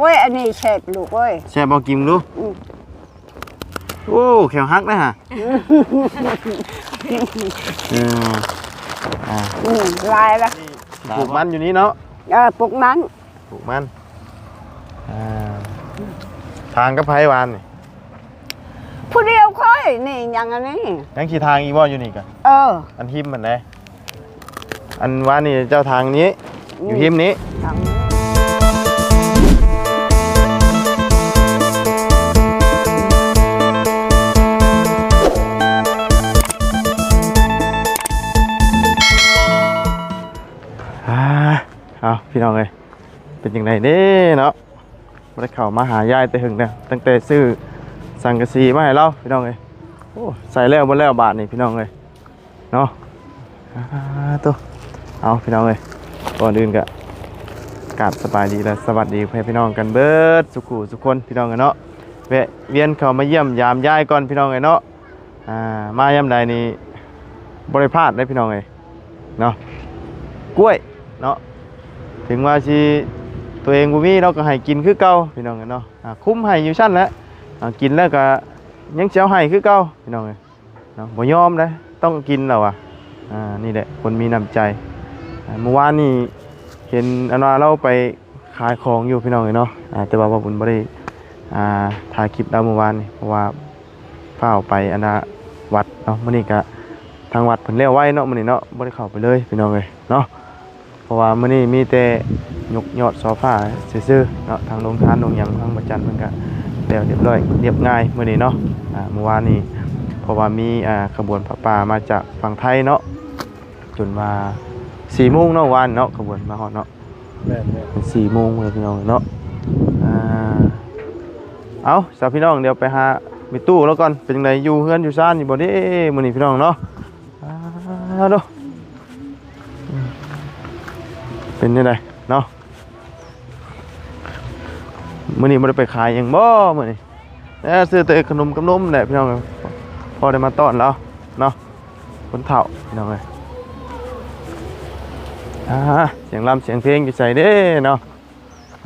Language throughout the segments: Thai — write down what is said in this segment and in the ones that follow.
อ้ย อันนี้แฉบลูกเอ้ยแซ่บบ่กินดูอืมโอ้แขวหักนะฮะเอออ่าอืมลายละปลูกมันอยู่นี่เนาะเออปลูกนั้นปลูกมันอ่าทางกับไผหวานนี่ผู้เดียวค่อยนี่อย่างอันนี้ ยังขี่ทางอีบ่อยู่นี่กันเอออันหิมมันได้อันว่านี่เจ้าทางนี้ อยู่หิมนี้ทา พี่น้องเลยเป็นยังไงเด้เนาะไม่ได้เข้ามาหายายแต่หึงเนี่ยตั้งแต่ซื้อสังกะสีมาให้เราพี่น้องเลยโอ้ใส่แล้วบนแล้วบาทนี่พี่น้องเลยเนาะอ่าตัวเอาพี่น้องเลยก่อนอื่นก็กาบสบายดีและสวัสดีเพื่อนพี่น้องกันเบิดสุขุสุขคนพี่น้องกันเนาะแวะเวียนเข้ามาเยี่ยมยามยายก่อนพี่น้องเลยเนาะอ่ามาย่ำใดนี่บริพาดได้พี่น้องเลยเนาะกล้วยเนาะ ถึงว่าชีตัวเองบ่มีเราก็ให้กินคือเก่าพี่น้องกันเนาะอ่าคุ้มให้อยู่ชั้นแล้วอ่ากินแล้วก็ยังเสียวให้คือเก่าพี่น้องเอ้ยเนาะบ่ยอมเลยต้องกินแล้วอะอ่านี่แหละคนมีน้ำใจเมื่อวานนี่เห็นอันว่าเราไปขายของอยู่พี่น้องเอ้ยเนาะอ่าแต่ว่าบุญบ่ได้อ่าถ่ายคลิปเราเมื่อวานนี่เพราะว่าพาออกไปอันน่ะวัดเนาะมื้อนี้ก็ทางวัดเพิ่นเลี้ยวไว้เนาะมื้อนี้เนาะบ่ได้เข้าไปเลยพี่น้องเอ้ยเนาะ ราะว่ามื้อนี้มีแต่ยกยอดโซฟาซื่อๆเนาะทางโรงทานโรงหยังทางประจันมันก็แล้วเรียบร้อยเรียบง่ายมื้อนี้เนาะอ่าเมื่อวานนี้เพราะว่ามีอ่าขบวนพระป่ามาจากฝั่งไทยเนาะจนมา4โมงเนาะวานเนาะขบวนมาฮอดเนาะแม่นเป็น4โมงเลยพี่น้องเนาะอ่าเอาสาวพี่น้องเดี๋ยวไปหามีตู้แล้วก่อนเป็นจังไดอยู่เฮือนอยู่ซ่านอยู่บ่เด้มื้อนี้พี่น้องเนาะอ่าเด้อ เป็นยังไงเนาะมื่อนี้ไม่ได้ไปขายหยังบ่มื่อนี้แน่ซื้อแต่ขนมกับนมแหละพี่น้องเอ้ยพอได้มาต้อนแล้วเนาะคนเฒ่าพี่น้องเลยอ่าเสียงรำเสียงเพลงอยู่ใส่เด้เนาะ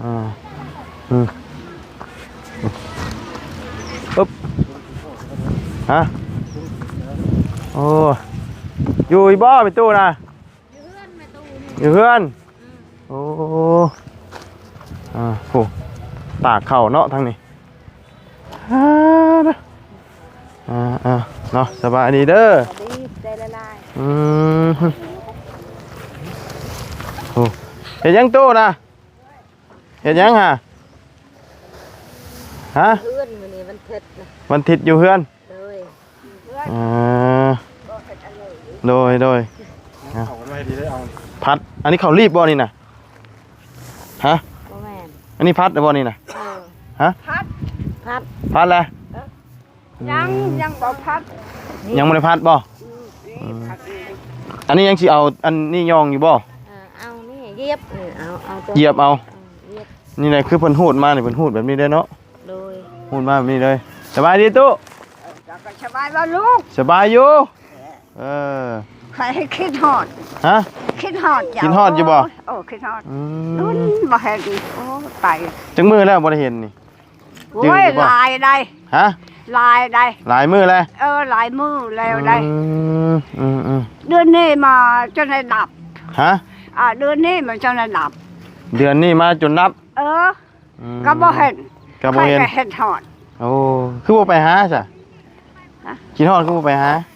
อ่าอืมปึ๊บฮะโอ้อยู่อีบ่ไปตู้นะอยู่เพื่อน โอ้อ่าโหตากเข่าเนาะทางนี้อ่าเด้ออ่าอ่าเนาะสบายดีเด้อดีใจละลายอืมโอ้เห็นยังตู้นะเห็นยังฮะฮะเพื่อนมื้อนี้มันเผ็ดนะวันทิศอยู่เพื่อนเลยอ่าโดยโดยเอากันไว้ดีได้เอาพัด อันนี้เขารีบบ่นี่นะ ฮะบ่แม่นอันนี้พัดหรือบ่นี่นะเออฮะพัดพัดพัดแล้วยังยังบ่พัดยังไม่ได้พัดบ่นี่พัดนี่อันนี้ยังสิเอาอันนี้ยองอยู่บ่เออเอานี่เหยียบเออเอาเอาตัวเหยียบเอาเหยียบนี่แหละคือเพิ่นหูดมานี่เพิ่นหูดแบบนี้เด้อเนาะโดยหูดมาแบบนี้เลยสบายดีตู้แล้วก็สบายว่าลูกสบายอยู่เออ ใครให้คิดฮอด ฮะ คิดฮอดเจ้าคิดฮอดอยู่บ่ โอ้คิดฮอดอืนุ่นมบ่เห็นโอ้ไปจังมือแล้วบ่ได้เห็นนี่ โอ้ยจืดอยู่บ่ ลายได้ฮะ ลายได้หลายมือแล้วเออหลายมือแล้วได้ อืมอืมอืมเดือนนี้มาจนได้ดับ ฮะ อ่าเดือนนี้มันจนได้ดับ เดือนนี้มาจนนับเออ อืมก็บ่เห็นก็บ่เห็น ใครก็เห็นฮอด โอ้ คือบ่ไปหาซะฮะ กินฮอดคือบ่ไปหาเ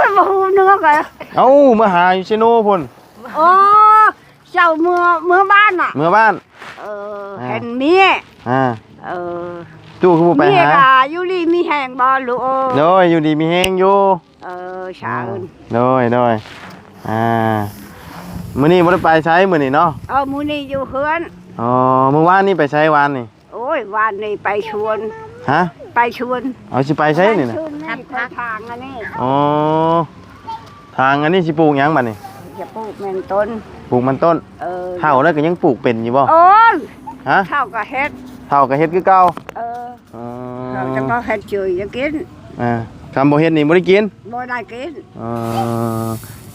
พิ่นบ่ฮู้เนื้อกันเอ้ามาหาอยู่ซิโนพุ่นโอ้เจ้าเมื่อเมื่อบ้านน่ะ เมื่อบ้าน เอออ่าเห็นเมียอ่าเออตู้คือบ่ไปเมียหาก็อยู่ดีมีแหงบ่ลูกเออโดยอยู่ดีมีแฮงอยู่เออชาอื่นโดยโดยอ่ามื้อนี้บ่ได้ไปใช้มื้อนี้เนาะเออมื้อนี้อยู่เฮือนอ๋อเมื่อวานนี่ไปใช้วานนี่โอ้ยวันนี้ไปชวน ฮะ ไปชวนเอาสิไปใช้นี่น่ะไปชวนนี่คนทางอันนี้อ๋อ ทางอันนี้สิปลูกหยังบัดนี้อย่าปลูกแม่นต้น ปลูกมันต้นเออเฒ่าแล้วก็ยังปลูกเป็นอยู่บ่ โอ้ยฮะ เท่ากับเฮ็ดเฒ่าก็เฮ็ดคือเก่าเอออ๋อเราจะก็เฮ็ดจืดจะกินอ่าคำบ่เฮ็ดนี่บ่ได้กินบ่ได้กินอ๋อ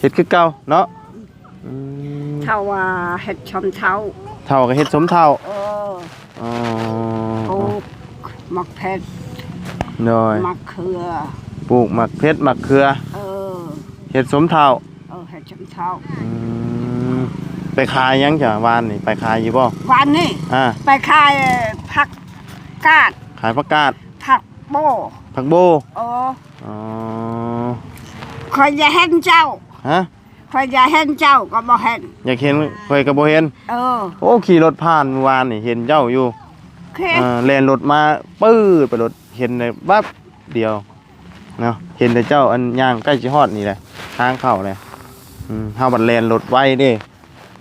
เฮ็ดคือเก่าเนาะอืมเท่าว่าเฮ็ดชมเท่าเฒ่าก็เฮ็ดสมเฒ่าเอออ๋อ ปลูก มักเพชรโดยมักเขือปลูกหมักเพชรหมักเขือเออ เห็ดสมเท่าเออเห็ดชมเช้าอืมไปขายยังจ้ะวานนี่ไปขายอยู่บ่วันนี้อ่าไปขายผักกาดขายผักกาดผักโบผักโบโอ้อ๋อคอยจะเห็นเจ้าฮะคอยจะเห็นเจ้าก็บ่เห็นอยากเห็นเคยกับโบเห็น เออ โอ้ขี่รถผ่านเมื่อวานนี่เห็นเจ้าอยู่ เคเออแล่นรถมาปื้ดไปรถเห็นเลยบับเดียวเนาะเห็นแต่เจ้าอันย่างใกล้จิฮอดนี่แหละทางเข้าเลยอืมเฮาบัดแล่นรถไว้เด้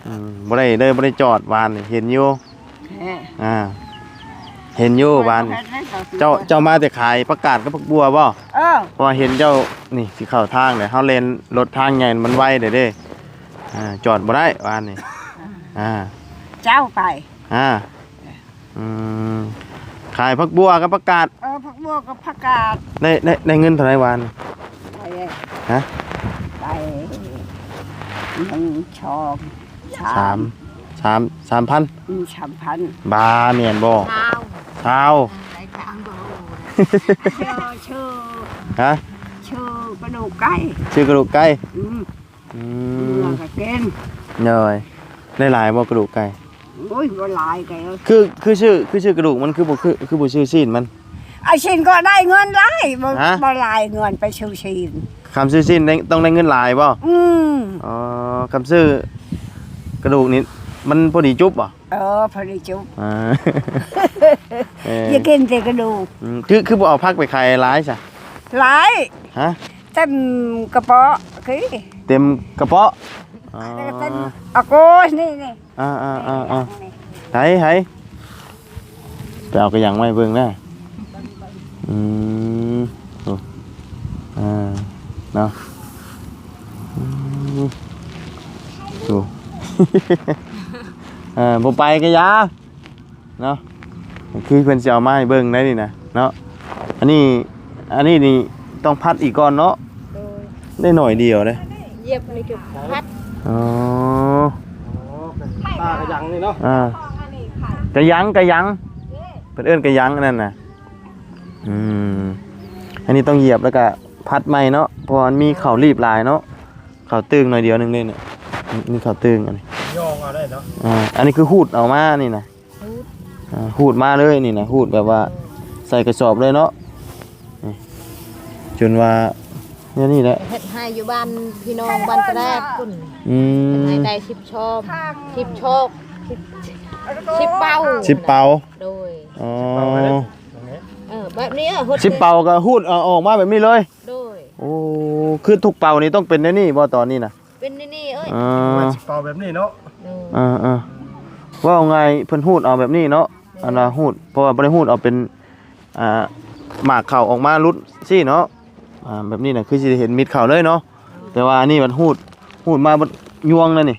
อืมบ่ได้เด้บ่ได้จอดวานนี่เห็นอยู่เอออ่า เห็นอยู่วานนี่เจ้าเจ้ามาแต่ขายประกาศกับผักบัวบ่เออเพราะว่าเห็นเจ้านี่สิเข้าทางเลยเฮาเลนรถทางใหญ่มันไวเด้เด้อ่าจอดบ่ได้วานนี่อ่า เจ้าไปอ่า อืมขายผักบัวกับประกาศเออผักบัวกับผักกาดได้ได้ได้เงินเท่าไหร่วานไปเลยฮะไปหนึ่งชองสามสามสามพันอืมสามพันบาเมียนบ่เช้าเช้าได้ทางโบชื่อชื่อฮะชื่อกระดูกไก่ชื่อกระดูกไก่อืมอืเนื้มอก็กินเนยได้หลายบ่กระดูกไก่ โอ้ยบ่หลายไก่เอ้ยคือคือชื่อคือชื่อกระดูกมันคือบ่คือคือบ่ชื่อซีนมันไอ้ชินก็ได้เงินหลายบ่ฮะ บ่หลายเงินไปชื่อชินคำชื่อซีนได้ต้องได้เงินหลายบ่อืมอ๋อคำชื่อกระดูกนี่มันพอดีจุ๊บบ่เออพอดีจุ๊บอ่าเอออย่ากินแต่กระดูกอืมคือคือบ่เอาพักไปขายหลายซะหลายฮะเต็มกระเป๋าคือเต็มกระเพาะ อ๋อเต็มอะโกสนี่นี่อ่าอ่าอ่าอ่าไหไหไปเอากระยังไว้เบิ่งได้อืมโอ้อ่าเนาะอืมดูเอ่าบ่ไปก็อยาเนาะคือเพิ่นสิเอามาให้เบิ่งได้นี่นะเนาะอันนี้อันนี้นี่ต้องพัดอีกก่อนเนาะโดยได้หน่อยเดียวเด้เย็บนี่ก็พัด อ๋อโอ้เป็นตากระยังนี่เนาะอ่ากระยังกระยังเป็นเอื้อนกระยังอันนั่นน่ะอืมอันนี้ต้องเหยียบแล้วก็พัดใหม่เนาะเพราะมันมีเข่ารีบหลายเนาะเข่าตึงหน่อยเดียวหนึงเลยเนี่ยนี่เข่าตึงอันนี้ย่องเอาได้เนาะอ่าอันนี้คือหูดเอามานี่นะอ่าหูดมาเลยนี่นะหูดแบบว่าใส่กระสอบเลยเนาะนี่จนว่า เนี่ยนี่แหละเฮ็ดให้อยู่บ้านพี่น้องบ้านตะแรกคุณอืเฮ็ดมให้ได้ชิบชอบชิบโชคชิบชิบเป้าสิบเป่าโดย อ๋อตรงนี้เออแบบนี้อะฮ็ดสิบเป่าก็หูดเอาออกมาแบบนี้เลย โดย โอ้คือทุกเป่านี่ต้องเป็นในนี่บ่ตอนนี้นะเป็นนี่นี่เอ้ยอ่ามาสิเป่าแบบนี้เนาะโดยอ่าอ่าว่าเอาไงเพิ่นหูดเอาแบบนี้เนาะอันน่ะหูดเพราะว่าบ่ได้หูดเอาเป็นอ่าหมากเข่าออกมารุดซี่เนาะ อ่าแบบนี้น่ะคือสิได้เห็นมิดเข่าเลยเนาะแต่ว่าอันนี้มันหูดหูดมาบ่ยวงนั่นนี่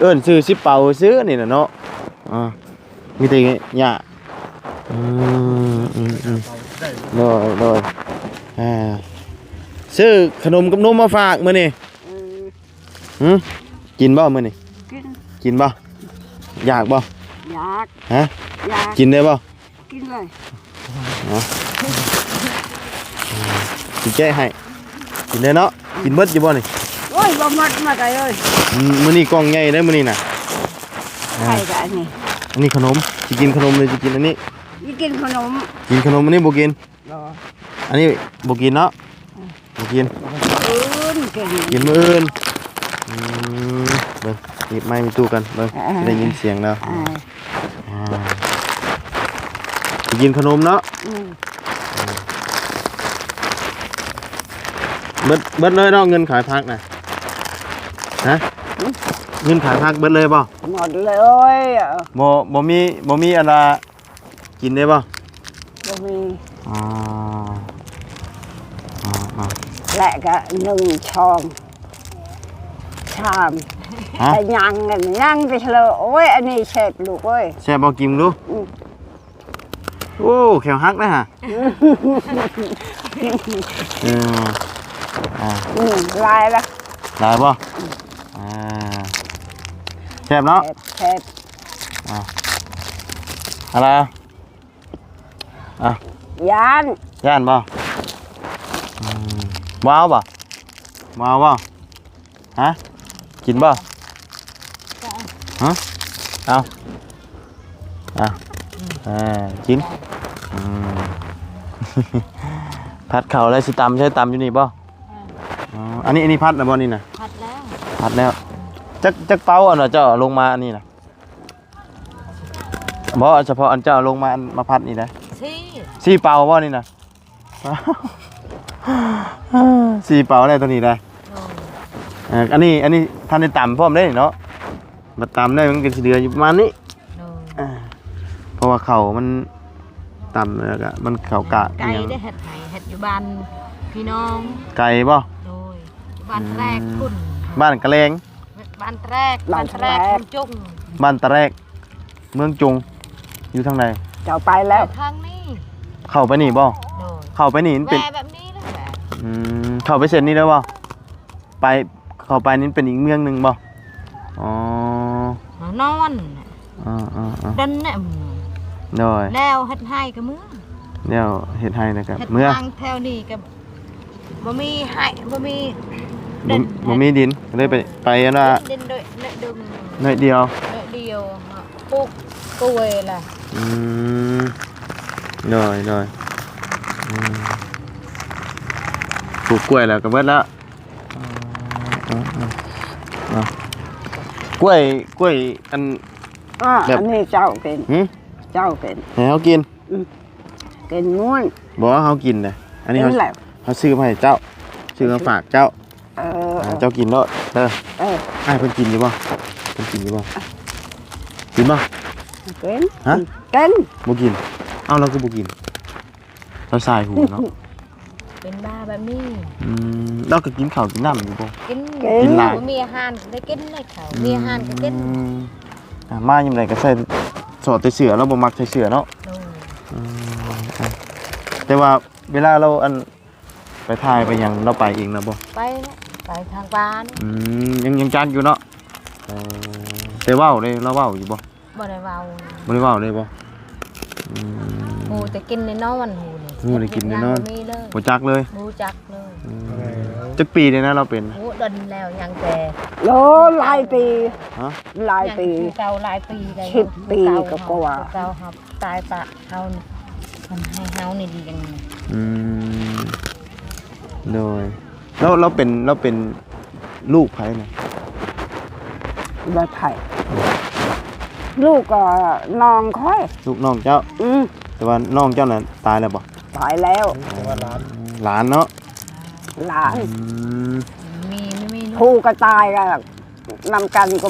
เอิ้นซื้อสิเป่าซื้อนี่น่ะเนาะอ่ามีแต่หญ้าอืมอืมอืมเป่าได้โดยโดยอ่าซื้อขนมกับนมมาฝากมื้อนี่เออหืมกินบ่มื้อนี่กินกินบ่อยากบ่อยากฮะอยากกินได้บ่กินเลย สิแก้ให้กินได้เนาะกินเบิดอยู่บ่นี่โอ้ยบ่หมดมาไกลเอ้ยอืมมื้อนี้กล่องใหญ่เด้อมื้อนี้น่ะใครกับอันนี้อันนี้ขนมสิกินขนมเลยสิกินอันนี้ นี่กินขนมกินขนมอันนี้บ่กินรออันนี้บ่กินเนาะบ่กิน อื่นกิน กินมื้ออื่นอืมเบิ่งหยิบไม้มีตู้กันเบิ่งสิได้ยินเสียงแล้วอ่าอ่าสิกินขนมเนาะอืม เบิดเบิดเลยเนาะเงินขายพักน่ะฮะเงินขายพักเบิดเลยบ่หมดเลยอะบ่บ่มีบ่มีอะไรกินได้บ่บ่มีอ๋ออ๋ออ๋อและก็หนึ่งช่องชามฮะแต่ยังกันยังไปเฉลยโอ้ยอันนี้เชฟลูกเอ้ยแซ่บบ่กินดูอืมโอ้แขวหักนะฮะเอออ่าอืมลายละได้บ่อ่าแซ่บเนาะเชฟเชฟอะไรอะอะยานย่านบ่อืมว้าวบ่ว้าวบ่ฮะกินบ่ฮะเอาเอาอ่ากินอืม พัดเข่าแล้วสิตำใช่ตำอยู่นี่บ่ อ๋ออันนี้อันนี้พัดนะบ่นี่นะพัดแล้วพัดแล้วจักจักเป้าอันน่ะเจ้าเอาลงมาอันนี้นะบ่เฉพาะอันเจ้าเอาลงมาอันมาพัดนี่นะสี่สี่เป่าบ่นี่นะสี่เป่าได้ตัวนี้ได้โดยเอ่ออันนี้อันนี้ท่านได้ต่ำพร้อมได้เนาะมาต่ำได้มันก็สิเดืออยู่ประมาณนี้โดยอ่าเพราะว่าเข่ามันต่ำแล้วก็มันเข่ากะไก่อิหยังได้เห็ดไห้เห็ดอยู่บ้านพี่น้อง ไก่บ่โดย บ้านแรกคุณบ้านกระเลงบ้านแรกบ้านแรกคุณจุงบ้านตะแรก เมืองจุง อยู่ทางใดเจ้าไปแล้ว ทางนี้เข้าไปนี่บ่โดยเข้าไปนี่มันแหวเป็นแบบนี้นะแหวอืมเข้าไปเสร็จนี่แล้วบ่ไปเข้าไปนี่เป็นอีกเมืองหนึงบ่อ๋อนอนอ่าอ่าอ่าดันเนี่ยโดยแล้วเฮ็ดให้กับมือเดี๋ยวเฮ็ดให้นะครับเฮ็ดเมื่อทางแถวนี้กับบ่มีให้บ่มี บ่บ่มีดินก็เลยไปไปอันว่าดินโดยเนยดึงหน่อยเดียวเนยเดียวปลูกกล้วยล่ะอืมหน่อยหน่อยอืมปลูกกล้วยแล้วก็เบิดแล้วอืมอืมอืมเอากล้วยกล้วยอัน อ่าแบบอันนี้เจ้าเป็นหืมเจ้าเป็นให้เขากินกินม้วนบอกว่าเขากินเลยอันนี้เขาเป็นแหละเขาซื้อมาให้เจ้าซื้อมาฝากเจ้า เอออ่าเจ้ากินเนาะเออเออให้เพิ่นกินอยู่บ่เพิ่นกินอยู่บ่กินบ่กินฮะกินบ่กินเอ้าเราก็บ่กินเราสายหูเนาะเป็นบ้าแบบนี้อืมเราก็กินข้าวกินน้ำอยู่บ่กินกินหลายบ่มีอาหารก็ได้กินเลยเขามีอาหารก็กินอืมอะมายังไงก็ใส่สอดแต่เสือเราบ่มักใส่เสือเนาะโดยอืมอะแต่ว่าเวลาเราอันไปถ่ายไปหยังเราไปเองนะบ่ไปนะ ไปทางบ้านอืมยังยังจักอยู่เนาะเออแต่เว้าเลยเราเว้าอยู่บ่บ่ได้เว้าบ่ได้เว้าเลยบ่อืมหมูแต่กินในนอนหูนี่หมูแต่กินในนอน บ่มีเลยบ่จักเลยหมูจักเลยอืมจักปีเลยนะเราเป็นหมูดนแล้วยังแต่โลหลายปีฮะ หลายปี งเก่าหลายปีได้สิบปีเก่าก็กว่า เก่าครับตายปะเฮานี่มันให้เฮานี่ดีจังอืมโดย แล้วเราเป็นเราเป็นลูกไผน่ะใบไผ่ลูกก็น้องค่อย ลูกน้องเจ้า อืมแต่ว่าน้องเจ้าน่ะตายแล้วบ่ตายแล้วแต่ว่าร้านหลานเนาะหลานอืมมีไม่มีลูกผู้ก็ตายก็นำกันก็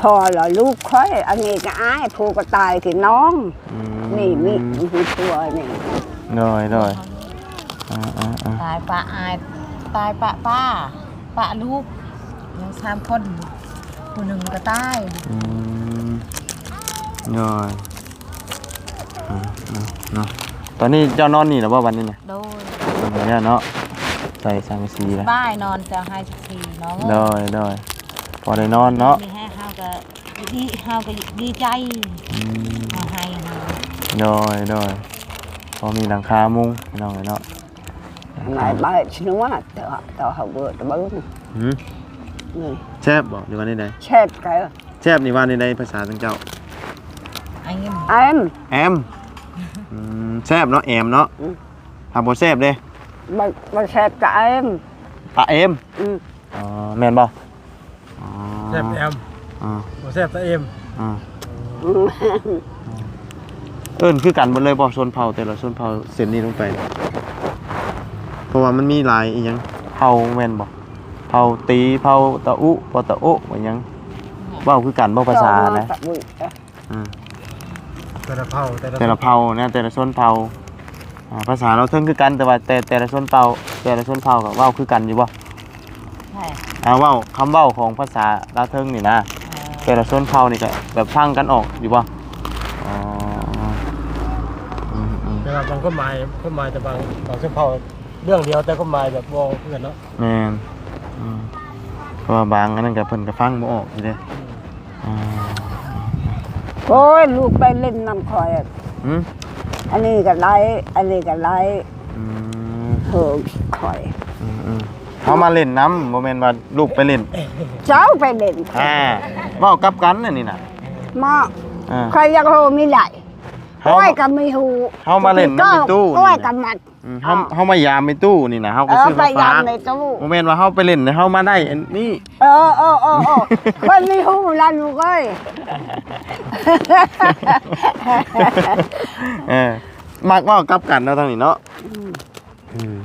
พอเหรอลูกค่อย อันนี้ก็อ้ายผู้ก็ตายคือน้อง อืมนี่มีมีตัวนี่โดยโดย อ่าอ่าอ่าตายปะอายตายปะป้าปะลูกยังสามคนผู้หนึ่งก็ตายอืมโดยอ่าเนาะเนาะตอนนี้เจ้านอนนี่หรือว่าวันนี้เนี่ยโดยเนี่ยเนาะใส่สังกะสีแล้วบ้ายนอนจะให้สักทีน้องโดยโดยพอได้นอนเนาะมีให้เฮาก็ดีเฮาก็ดีใจอืม เฮาให้เฮา โดยโดยพอมีหลังคามุงพี่น้องเลยเนาะ หลายใบชนัวต่อต่อเขาเบิดเบิ้งหืมนี่แซ่บบอกหรือว่าในใดเช็ดกันแซ่บนี่ว่าในใดภาษาทางเจ้าไอ้เงี้ยเอ็มแอมอืมแซ่บเนาะแอมเนาะอืมทำบ่แซ่บเด้มามาเช็ดกับเอ็มปลาเอมอืมอ๋อแม่นบ่อ๋อแซ่บแอมอ่าบ่แซ่บตะเอ็มอ่าอืมเอิ้นคือกันหมดเลยบ่ชนเผ่าแต่ละชนเผ่าเส้นนี้ลงไป เพราะว่ามันมีหลายอีหยังเผ่าแม่นบ่เผ่าตีเผ่าตะอุปตะโอะว่าหยังเว้าคือกันบ่ภาษานะต่อมตบุยอืมแต่ละเผาแต่ละแต่ละเผ่านะแต่ละชนเผ่าอ่าภาษาเราเทิงคือกันแต่ว่าแต่แต่ละชนเผ่าแต่ละชนเผ่าก็เว้าคือกันอยู่บ่ใช่อ่าเว้าคำเว้าของภาษาลาวเทิงนี่นะเออแต่ละชนเผ่านี่ก็แบบพังกันออกอยู่บ่อ๋ออืมอืม แต่ว่าบางคนหมายคนหมายแต่บางบางเส้นเผา เรื่องเดียวแต่คนหมายแบบวงเพื่อนเนาะแม่นอืมเพราะว่าบางอันนั้นก็เพิ่นก็ฟังบ่ออกอยู่เด้อ่าโอ้ยลูกไปเล่นน้ำคอยอะหืมอันนี้ก็ไล่อันนี้ก็ไล่อืมเหิงคอย อืมอืมเขามาเล่นน้ำโมเมนว่าลูกไปเล่นเจ้าไปเล่นอ่าเว่ากลับกันน่ะนี่น่ะมาอ่า ใครอยากรู้มีไหลเขาก้อยกับมีหูเขามาเล่นน้ำในตู้นี่ก้อยกับมัน อืมเขาเขามายามในตู้นี่นะเขาเอก็อซื้อไปมาฝายามกในตู้โมเมนว่าเขาไปเล่นแล้วเขามาได้อันนี้เออเออเออเออคนมีหูแล้วลูกเอ้ยเออมักเว่ากลับกันเนาะทางนี้เนาะอืม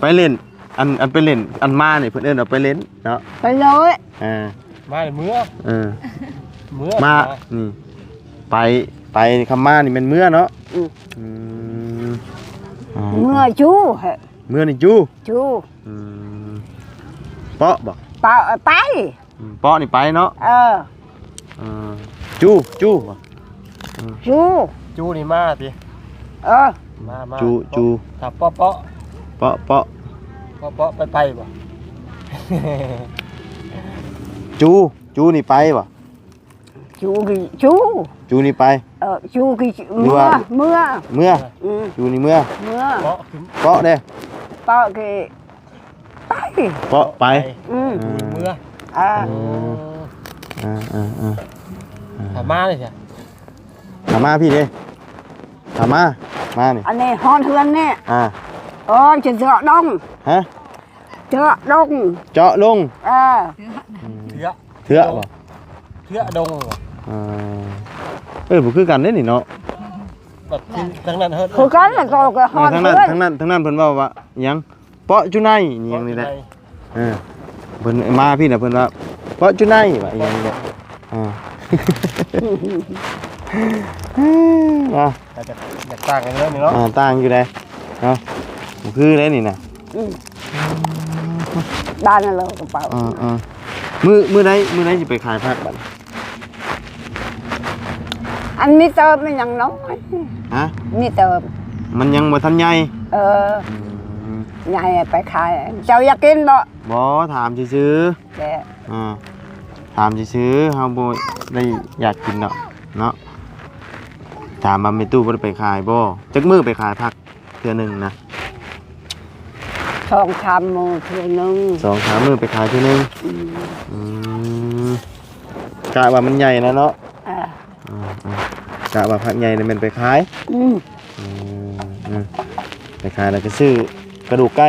ไปเล่น อันอันไปเล่นอันมาเนี่ยเพื่อนเอิ้นเอาไปเล่นเนาะไปเลยอ่ามาเลยเมื่อเออเมื่อมานี่ไปไปคำมานี่เป็นเมื่อเนาะอืมอ๋อ เมื่อจูเหอะเมื่อนี่จูจูอืมเปาะบอกไปไปอืมเปาะนี่ไปเนาะเอออืมจูจูบ่จูจูนี่มาสิเออมามาจูจูถ้าเปาะเปาะเปาะเปาะเปาะเปาะไปไปบ่จูจูนี่ไปบ่จูกี่จู จูนี่ไป เออจูกี่หรือเมื่อว่า เมื่อเมื่ออืมจูนี่เมื่อเมื่อเปาะขึ้นเปาะเด้ปอกี่ไปเปาะไปอืมจูนี่เมื่อเอออ่าอ่าอ่าถ้ามาเลยจ้ะถามมาพี่เด้ถามมามานี่อันนี้ฮอนเฮือนเนี่ยอ่าเออจะเจาะดงฮะเจาะดงเจาะลงเออเถื่อเถื่อบ่เถื่อดงบ่อ่า เอ้ยบ่คือกันเด้นี่เนาะแบบที่ทั้งนั้นเฮ็ดคือกันแล้วก็ก็ฮเอออนทั้งนั้นเฮือนทั้งนั้นทั้งนั้นเพิ่นเว้าว่าหยังเปาะจุไนอิหยังนี่แหละเออเพิ่นมาพี่น่ะเพิ่นว่าเปาะจุไนว่าอิหยังนี่แหละอ่าอ่าแต่จะอยากต่างกันเยอะนี่เนาะอ่าต่างอยู่ได้เนาะบ่คือได้นี่น่ะอืมด้านนั่นเลยกระเป๋าอ่าอ่ามื้อมื้อใดมื้อใดสิไปขายผักบัด อันมีเติมมันยังน้อยฮะมีเติม มันยังบ่ทันใหญ่เอออืมใหญ่ไปขาย เจ้าอยากกินบ่บ่ถามซื่อแกๆอ่าถามซื่อๆเฮาบ่ได้อยากกินเนาะเนาะถามมาแม่ตู้บ่ได้ไปขายบ่จักมื้อไปขายผักเทื่อหนึงนะทองคำหมูเพื่อนึงสองสามมื้อไปขายเทื่อหนึงอืมอืมกะว่ามันใหญ่นะเนาะ อ่าอ่าอ่า กะว่าผักใหญ่นี่มันไปขายอืมอืมอืมไปขายแล้วก็ซื้อกระดูกไก่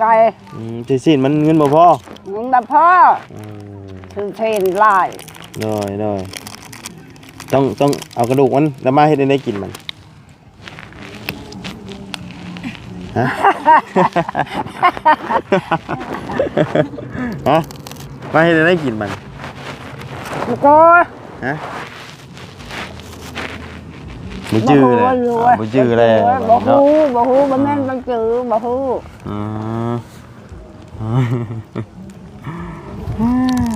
ไก่อืมที่สิ้นมันเงินบ่พอมึงแบบพ่ออืมถือเทรนลายได้ได้ต้องต้องเอากระดูกมันแล้วมาให้ได้ได้กินมันฮะ ฮะมาให้ได้ได้กินมัน กูก็ฮะ บ่จื้อเลยบ่รู้อ่าบ่จื้อเลยบ่เนาะฮู้บ่ฮู้บ่แม่นบ่จื้อบ่ฮู้อืม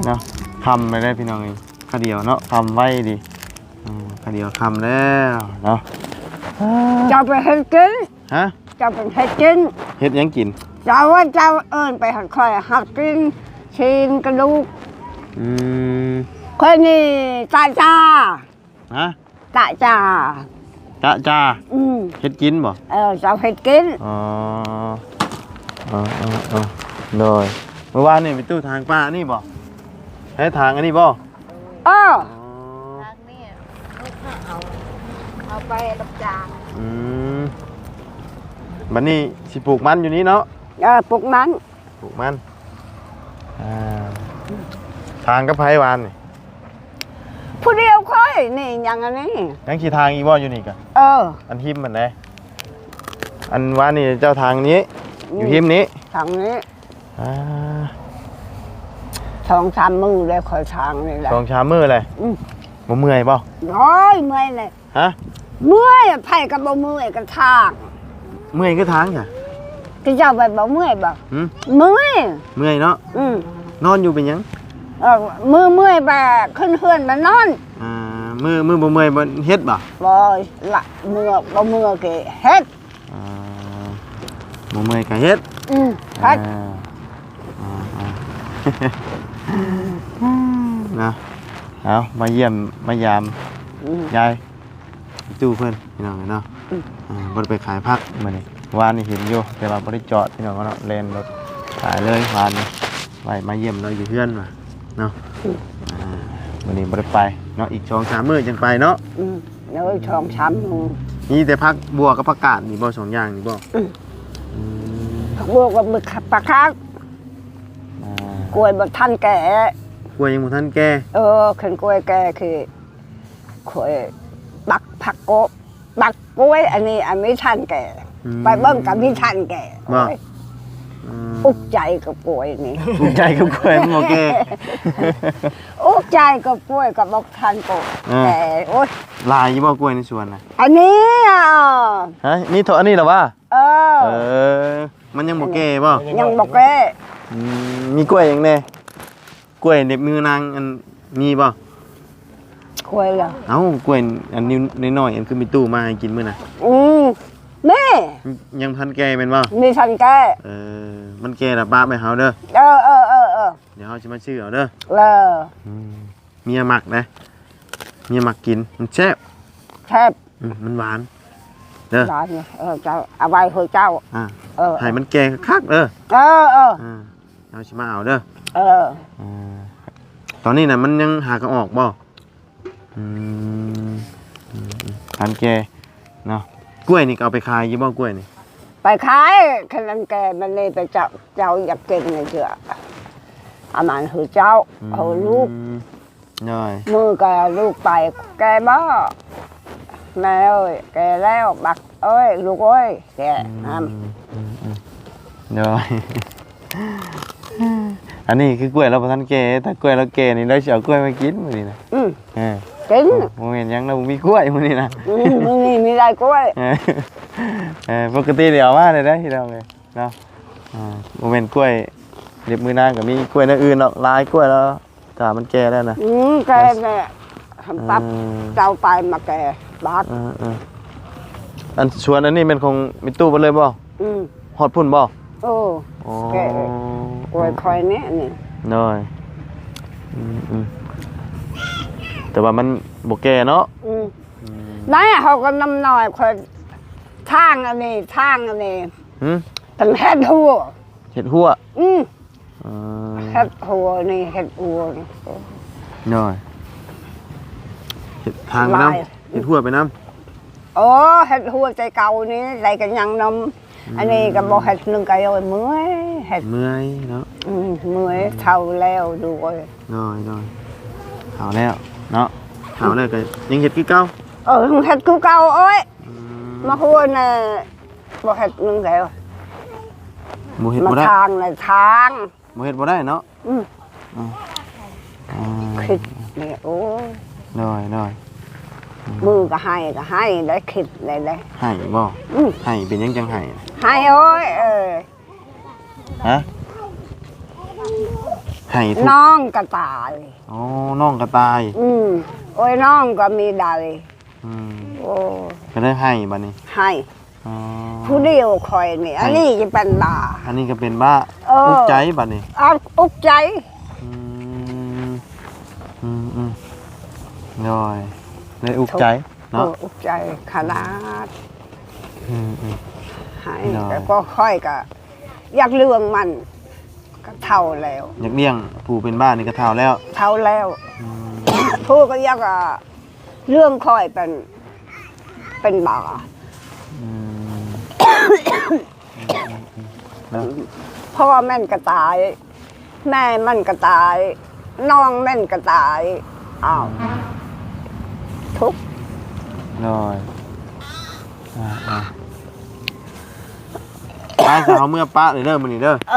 เนาะคำไปได้พี่น้องเองข้าเดียวเนาะคำไว้ดิอืมข้าเดียวคำแล้วเนาะเจ้าไปเฮ็ดกินฮะเจ้าเป็นเฮ็ดกินเฮ็ดหยังกินเจ้าว่าเจ้าเอิ้นไปหัดคอยหักกินชีนกระดูกอืมคอยนี่ตาจ้าฮะตาจ้า จ้าจ้าอืมเฮ็ดกินบ่ เออเจ้าเฮ็ดกินอ๋ออ๋ออ๋ออ๋อโดยเมื่อวานนี่ไปตู้ทางป้านี่บ่ให้ทางอันนี้บ่เอออ๋อทางนี้เอาเอาไปรับจ้างอืมบัดนี้สิปลูกมันอยู่นี่เนาะ เออปลุกมันปลูกมันอ่าทางกับไผวานนี่ผู้เดียวค่อย นี่อย่างอันนี้ ยังขี่ทางอีบ่อยู่นี่กะเออ อันหิมมันได้อันว่านี่เจ้าทางนี้ อยู่หิมนี้ทางนี้อ่าทองสามมือเลยคอยทางนี่แหละสองชามมือเลยอืมบ่เมื่อยบ่โอ้ยเมื่อยเลยฮะ เมื่อยไผ่กับบ่เมื่อยกันทางเมื่อยก็ทางจ้ะก็เจ้าไปบ่เมื่อยบ่หืมเมื่อยเมื่อยเนาะอืมนอนอยู่เป็นหยัง เออมือเมื่อยแบบขึ้นเฮือนมานอนอ่า มือมือบ่เมื่อยบ่เฮ็ดบ่บ่ละเมื่อบ่เมื่อเกเฮ็ดอ่าบ่เมื่อยก็เฮ็ดอืมเฮ็ดอ่าอ่าอ่านะเอามาเยี่ยมมายามอืมยายตู้เพิ่นพี่น้องเนาะอืมอ่าบ่ได้ไปขายผักมื้อนี้วานนี่เห็นอยู่แต่ว่าบ่ได้จอดพี่น้องเนาะแล่นรถขายเลยวานนี้ไว้มาเยี่ยมเราอยู่เพื่อนว่ะเนาะอ่ามื้อนี้บ่ได้ไป เนาะอีก2-3มื้อจังไปเนาะอืมเนื้อชองช้ำหนูมีแต่ผักบัวกับผักกาดนี่บ่สองอย่างนี่บ่อืมอืมผักบัวกับมึกปลาคักอ่ากล้วยบดท่านแก่กล้วยยังบ่ทันแก่เออขึ้นกล้วยแก่คือกล้วยบักผักโกบบักกล้วยอันนี้อันไม่ทันแก่อืมไปเบิ่งกับพี่ทันแก่ว่าโอ้ยอืมอุกใจกับกล้วยนี่ภูมิใจกับกล้วยมันบ่แก่อุกใจกับกล้วยกับบอกทันโกบอ่าแต่โอ้ยลายอยู่บ่กล้วยในสวนน่ะอันนี้อะฮะนี่เท่าอันนี้เหรอวะเออ เออ มันยังบ่แก่บ่ยังบอกแก่อืมมีกล้วยอย่างแน่กล้วยเหน็บมือนางอันมีบ่กล้วยเหรอเอ้ากล้วยอันนิ้วน้อยๆอันคือมีตู้มาให้กินมื้อน่ะอืม นี่ยังทันแก่แม่นบ่มีทันแก่เออมันแก่ละบ้าไปเฮาเด้อเออเออเออเออเดี๋ยวเฮาสิมาซื้อเอาเด้อเลออืมเมียมักนะเมียมักกินมันแซ่บแทบอืมมันหวานเด้อร้านเนี่ยเออเจ้าเอาไว้เฮ้ยเจ้าอ่าเออให้มันแก่คักๆเด้อเออเอออ่าเฮาสิมาเอาเด้อเอออ่าตอนนี้น่ะมันยังหากันออกบ่อืมอืมอืมทันแก่เนาะ กล้วยนี่ก็เอาไปขายอยู่บ่กล้วยนี่ไปขายขนาดแกมันเลยไปเจ้าเจ้าอยากเก่งเลยเถอะอามันเฮ้ยเจ้าเอาลูกมน้อยมือกับลูกไปแกบ่แม่เอ้ยแกแล้วบักเอ้ยลูกเอ้ยแกอืมทอืมอืมน้อยอันนี้คือกล้วยเราบ่ทันแก่ถ้ากล้วยเราแก่นี่เราสิเอากล้วยมากินมื้อนี้นะำอืม เออ กินบ่แม่นหยังเราบ่มีกล้วยมื้อนี้นะอืมมึงนี่มีได้กล้วยเออเออปกติเดี๋ยวเอามาเลยนะที่เราเลยเนาะอ่าโมเมนต์กล้วยเรียบมือนางกับมีกล้วยอนอื่นเนาะลายกล้วยแล้วถ้ามันแก่แล้วนะอืมแกเนี่ยทำปั๊บเออเจ้าไปมาแกบักเออเอออันชวนอันนี้เป็นของมิตู้ไปเลยบ่อืมฮอดพุ่นบ่โอ้อ๋อแก่กล้วยคอยเนี่ยนี่น้อยอืมอืม แต่ว่ามันบ่แก่เนาะอืมนั่นเขาก็นำหน่อยคอยทางอันนี้ทางอันนี้หึเป็นเฮ็ดหัวเห็ดหัวอืมเออเฮ็ดหัวนี่เฮ็ดหัวนี่น้อยเห็ดทางไปน้ำเห็ดหัวไปน้ำโอ้เฮ็ดหัวใจเก่านี่ใจกันยังนมอันนี้ก็บ่เฮ็ดนึงก็เอาเมื่อยเฮ็ดเมื่อยเนาะอืมเมื่อยเท่าแล้วดูเอ้ยน้อยน้อยเอาแล้ว เนาะเอาแล้วก็ยังเห็ดคือเก่าเออเฮ็ดคือเก่าโอ้ยมาหัวน่ะบ่เฮ็ดนึงแล้วบ่เห็ดมาบ่ได้ทางน่ะทางบ่เห็ดบ่ได้เนาะอืมอ่าคิดนี่โอ้ยน้อยน้อยมือก็ให้ก็ให้ได้คิดได้ได้ให้บ่อืมให้เป็นหยังจังให้ ให้โอ้ยเออฮะ ให้ทุกน้องก็ตาย อ๋อน้องก็ตาย อืมโอ้ยน้องก็มีใดอืมโอ้ก็ได้ให้บัดนี้ให้อ๋อผู้เดียวคอยนี่อันนี้จะเป็นบาอันนี้ก็เป็นบ้าเอออุกใจบัดนี้เอาอุกใจอืมอืมอืมน้อยเลยอุกใจเอเนาะออุกใจขนาดอืมอืมให้น้อยแต่ก็ค่อยก็อยากเรื่องมัน ก็เท่าแล้วอยากเลี้ยงผู้เป็นบ้านนี่ก็เท่าแล้วเท่าแล้วอืมผู้ก็อยากอะเรื่องค่อยเป็นเป็นบาอืมเนาะพ่อแม่นก็ตาย แม่มันก็ตาย น้องแม่นก็ตายอ้าวทุกข์น้อยอ่า อ่าป้าสาวเมื่อป้าเลยเด้อมื้อนี้เด้อเอ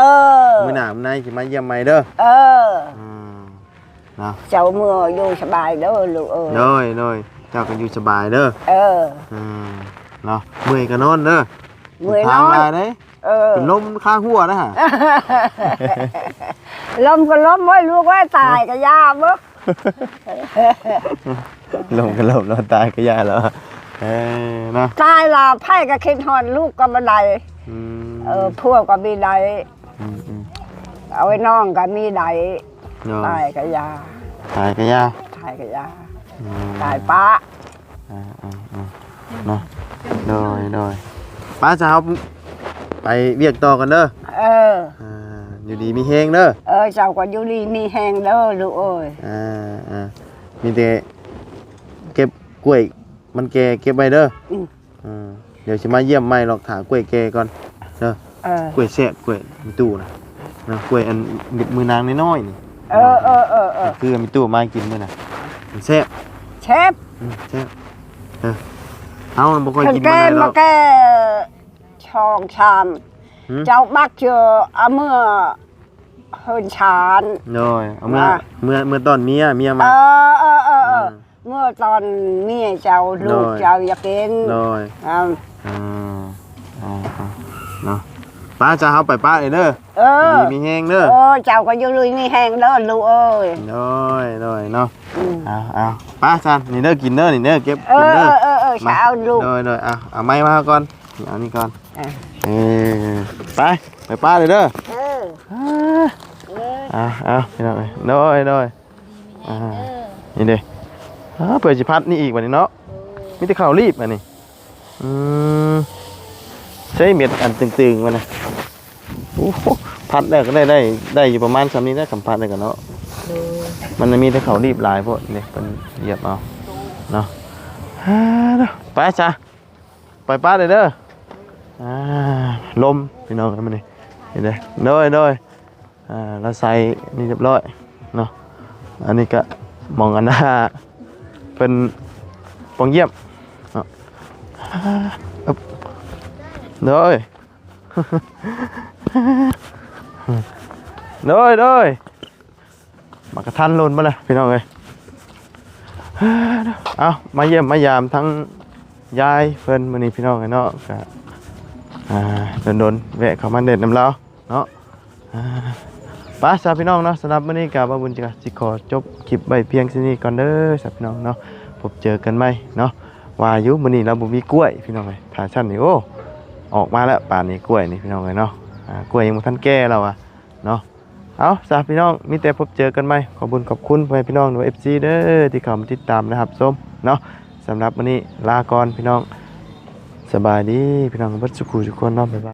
อ มื้อหน้ามื้อไหนสิมาเยี่ยมใหม่เด้อเออ อืมเนาะเจ้าเมื่ออยู่สบายเด้อลูกเออน้อยน้อยเจ้าก็อยู่สบายเด้อเออ อืมเนาะเมื่อยก็นอนเด้อเมื่อยนทางอนมาเด้เออ เป็นลมข้างหัวนะฮะ ลมก็ลมไว้ลูกไว้ตายก็ยาบ่ลมก็ลมแล้วตายก็ยาแล้วเออเนาะตายล่ะไผก็คิดฮอดลูกก็บ่ได้อืม เออพวกก็มีได้อืมอืมเอาไว้น้องก็มีได้เนาะตายก็ยาตายก็ยาตายก็ยาอืมตายป้าอ่าอ่าอ่าเนาะโดยโดยป้าจะเอาไปเวียกต่อกันเด้อเออ อ่าอยู่ดีมีเฮงเด้อเออเจ้าก็อยู่ดีมีแหงเด้อลูกเอ้ยอ่าอ่ามีแต่เก็บกล้วยมันแก่เก็บไว้เด้ออืมอ่าเดี๋ยวจะมาเยี่ยมไม่หรอกถากล้วยแก่ก่อน เด้อเออกล้วยแซ่บกล้วยมีตู้นะนะกล้วยอันมิดมือนางน้อยๆนี่เออเออเออเออคือมีตู้มากินมื้อน่ะมันแซ่บเชฟอืมแซ่บเออเอามันบ่ค่อยคนกินแก่มื้อไหนหรมาอกแก่ช่องชาม หืมเจ้าบักเจอเอาเมื่อเฮินชาน โดยเอาเมื่อมา เมื่อเมื่อตอนเมียเมียเอมา อเออเออเออมเมื่อตอนเมียเจ้าลูกโดยเจ้าอยากกินโดยอ่าอ่าอ่าอ่า เนาะป้าจะเอาไปป้าเลยเด้อเออดีมีแฮงเด้อเออ เจ้าก็อยู่ลุยมีแหงเด้อลูกเอ้ยโดยโดยเนาะอืมเอาเอาป้าซันนี่เด้อกินเด้อนี่เด้อเก็บเอกินอเด้อเออเออเช้าลูกโดยโดยเอาเอาไม้มาก่อนนี่เอานี่ก่อนอะ เออไปไปป้าเลยเด้อเอออ่าเออเอาเอาพี่น้องเอ้ยโดยโดยอ่านี่เด้อ่าเปิดสิพัดนี่อีกวันนี้เนาะมีแต่ข่าวรีบอันนี้อืม ใช้เม็ดอันตึงๆมันนะโอ้โหพัดได้ก็ได้ได้ได้อยู่ประมาณสามนี้ได้คำพัดได้กันเนาะมันมีแต่เขารีบหลายพวกเนี่เป็นเหยียบเอาเนาะไปจ้ะไปป้าเลยเด้ออลมพี่น้องกันมานี่เห็นไหมโดยโดยอ่าเราใส่นี่เรียบร้อยเนาะอันนี้ก็มองอันหน้าเป็นปองเยี่ยมเนาะ ฮ่าอึ๊บโดยโดยโดยมากระทันล่นมาเลยพี่น้องเอ้ยเอามาเยี่ยมมายามทั้งยายเพิ่นมื้อนี้พี่น้องเอ้ยเนาะก็อ่าโดนๆแวะเข้ามาเด็ดน้ำเราเนาะป้าสาพี่น้องเนาะสำหรับมื้อนี้ก็บ่าบุญจะสิขอจบคลิปไว้เพียงเท่นี้ก่อนเด้อสาพี่น้องเนาะพบเจอกันใหมเนาะวายู่มื้อนี้เราบ่มีกล้วยพี่น้องเอ้ยถ้าชั้นนี่โอ้ ออกมาแล้วป่านนี้กล้วยนี่พี่น้องเลยเนาะกล้วยยังบ่ทันแก่แล้วอะเนาะเอาสาพี่น้องมีแต่พบเจอกันไหมขอบคุญขอบคุณไปพี่น้องหนูเอฟซีเด้อที่เข้ามาติดตามนะครับส้มเนาะสำหรับวันนี้ลาก่อนพี่น้องสบายดีพี่น้องเบัดสุขุทุกคนเนาะบ๊ายบาย